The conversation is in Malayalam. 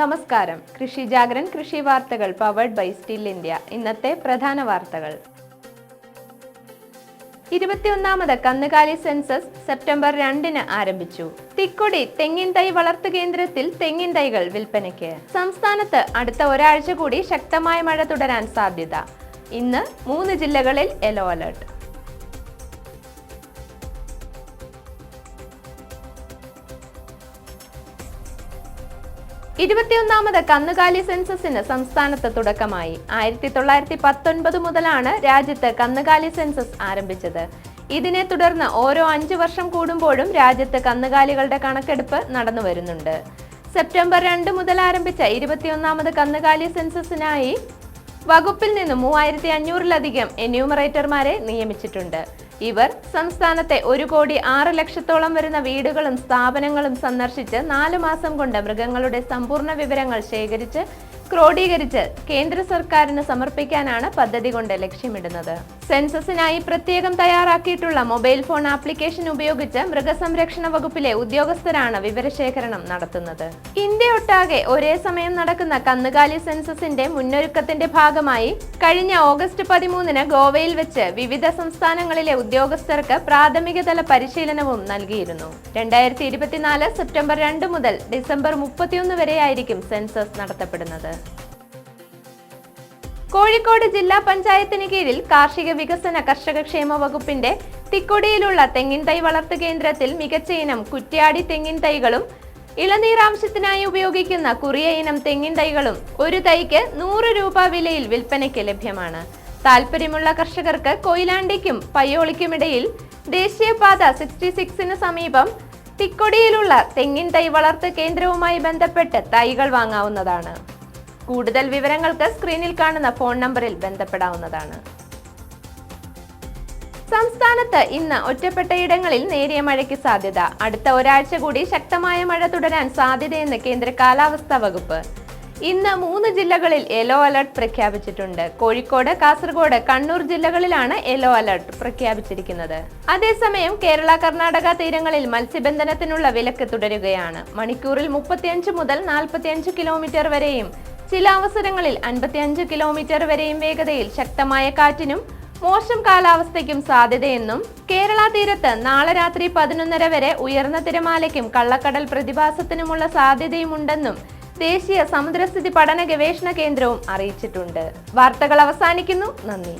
നമസ്കാരം. കൃഷി ജാഗരൻ കൃഷി വാർത്തകൾ പവർഡ് ബൈ സ്റ്റിൽ ഇന്ത്യ ഇന്നത്തെ പ്രധാന വാർത്തകൾ. ഇരുപത്തിയൊന്നാമത് കന്നുകാലി സെൻസസ് സെപ്റ്റംബർ രണ്ടിന് ആരംഭിച്ചു. തിക്കൊടി തെങ്ങിൻ തൈ വളർത്തു കേന്ദ്രത്തിൽ തെങ്ങിൻ തൈകൾ വിൽപ്പനയ്ക്ക്. സംസ്ഥാനത്ത് അടുത്ത ഒരാഴ്ച കൂടി ശക്തമായ മഴ തുടരാൻ സാധ്യത. ഇന്ന് മൂന്ന് ജില്ലകളിൽ യെല്ലോ അലർട്ട് ഇരുപത്തിയൊന്നാമത് കന്നുകാലി സെൻസസിന് സംസ്ഥാനത്ത് തുടക്കമായി. ആയിരത്തി തൊള്ളായിരത്തി പത്തൊൻപത് മുതലാണ് രാജ്യത്ത് കന്നുകാലി സെൻസസ് ആരംഭിച്ചത്. ഇതിനെ തുടർന്ന് ഓരോ അഞ്ചു വർഷം കൂടുമ്പോഴും രാജ്യത്ത് കന്നുകാലികളുടെ കണക്കെടുപ്പ് നടന്നു വരുന്നുണ്ട്. സെപ്റ്റംബർ രണ്ട് മുതൽ ആരംഭിച്ച ഇരുപത്തിയൊന്നാമത് കന്നുകാലി സെൻസസിനായി വകുപ്പിൽ നിന്ന് മൂവായിരത്തി അഞ്ഞൂറിലധികം എന്യൂമറേറ്റർമാരെ നിയമിച്ചിട്ടുണ്ട്. ഇവർ സംസ്ഥാനത്തെ ഒരു കോടി ആറ് ലക്ഷത്തോളം വരുന്ന വീടുകളും സ്ഥാപനങ്ങളും സന്ദർശിച്ച് നാലു മാസം കൊണ്ട് മൃഗങ്ങളുടെ സമ്പൂർണ വിവരങ്ങൾ ശേഖരിച്ച് ക്രോഡീകരിച്ച് കേന്ദ്ര സർക്കാരിന് സമർപ്പിക്കാനാണ് പദ്ധതി കൊണ്ട് ലക്ഷ്യമിടുന്നത്. സെൻസസിനായി പ്രത്യേകം തയ്യാറാക്കിയിട്ടുള്ള മൊബൈൽ ഫോൺ ആപ്ലിക്കേഷൻ ഉപയോഗിച്ച് മൃഗസംരക്ഷണ വകുപ്പിലെ ഉദ്യോഗസ്ഥരാണ് വിവരശേഖരണം നടത്തുന്നത്. ഇന്ത്യയൊട്ടാകെ ഒരേ സമയം നടക്കുന്ന കന്നുകാലി സെൻസസിന്റെ മുന്നൊരുക്കത്തിന്റെ ഭാഗമായി കഴിഞ്ഞ ഓഗസ്റ്റ് പതിമൂന്നിന് ഗോവയിൽ വെച്ച് വിവിധ സംസ്ഥാനങ്ങളിലെ ഉദ്യോഗസ്ഥർക്ക് പ്രാഥമികതല പരിശീലനവും നൽകിയിരുന്നു. രണ്ടായിരത്തി ഇരുപത്തിനാല് സെപ്റ്റംബർ രണ്ട് മുതൽ ഡിസംബർ മുപ്പത്തിയൊന്ന് വരെയായിരിക്കും സെൻസസ് നടത്തപ്പെടുന്നത്. കോഴിക്കോട് ജില്ലാ പഞ്ചായത്തിന് കീഴിൽ കാർഷിക വികസന കർഷക ക്ഷേമ വകുപ്പിന്റെ തിക്കുടിയിലുള്ള തെങ്ങിൻ തൈ വളർത്തു കേന്ദ്രത്തിൽ മികച്ച ഇനം കുറ്റ്യാടി തെങ്ങിൻ തൈകളും ഇളനീരാംശത്തിനായി ഉപയോഗിക്കുന്ന കുറിയ ഇനം തെങ്ങിൻ തൈകളും ഒരു തൈക്ക് നൂറ് രൂപ വിലയിൽ വിൽപ്പനയ്ക്ക് ലഭ്യമാണ്. താല്പര്യമുള്ള കർഷകർക്ക് കൊയിലാണ്ടിക്കും പയ്യോളിക്കുമിടയിൽ ദേശീയപാത സിക്സ്റ്റി സിക്സിന് സമീപം തിക്കൊടിയിലുള്ള തെങ്ങിൻ തൈ വളർത്തു കേന്ദ്രവുമായി ബന്ധപ്പെട്ട് തൈകൾ വാങ്ങാവുന്നതാണ്. കൂടുതൽ വിവരങ്ങൾക്ക് സ്ക്രീനിൽ കാണുന്ന ഫോൺ നമ്പറിൽ ബന്ധപ്പെടാവുന്നതാണ്. സംസ്ഥാനത്ത് ഇന്ന് ഒറ്റപ്പെട്ടയിടങ്ങളിൽ നേരിയ മഴയ്ക്ക് സാധ്യത. അടുത്ത ഒരാഴ്ച കൂടി ശക്തമായ മഴ തുടരാൻ സാധ്യതയെന്ന് കേന്ദ്ര കാലാവസ്ഥാ വകുപ്പ്. ഇന്ന് മൂന്ന് ജില്ലകളിൽ യെല്ലോ അലർട്ട് പ്രഖ്യാപിച്ചിട്ടുണ്ട്. കോഴിക്കോട് കാസർഗോഡ് കണ്ണൂർ ജില്ലകളിലാണ് യെല്ലോ അലർട്ട് പ്രഖ്യാപിച്ചിരിക്കുന്നത്. അതേസമയം കേരള കർണാടക തീരങ്ങളിൽ മത്സ്യബന്ധനത്തിനുള്ള വിലക്ക് തുടരുകയാണ്. മണിക്കൂറിൽ മുപ്പത്തിയഞ്ച് മുതൽ നാൽപ്പത്തിയഞ്ച് കിലോമീറ്റർ വരെയും ചില അവസരങ്ങളിൽ അൻപത്തിയഞ്ച് കിലോമീറ്റർ വരെയും വേഗതയിൽ ശക്തമായ കാറ്റിനും മോശം കാലാവസ്ഥയ്ക്കും സാധ്യതയെന്നും കേരള തീരത്ത് നാളെ രാത്രി പതിനൊന്നര വരെ ഉയർന്ന തിരമാലയ്ക്കും കള്ളക്കടൽ പ്രതിഭാസത്തിനുമുള്ള സാധ്യതയുമുണ്ടെന്നും ദേശീയ സമുദ്രസ്ഥിതി പഠന ഗവേഷണ കേന്ദ്രവും അറിയിച്ചിട്ടുണ്ട്. വാർത്തകൾ അവസാനിക്കുന്നു. നന്ദി.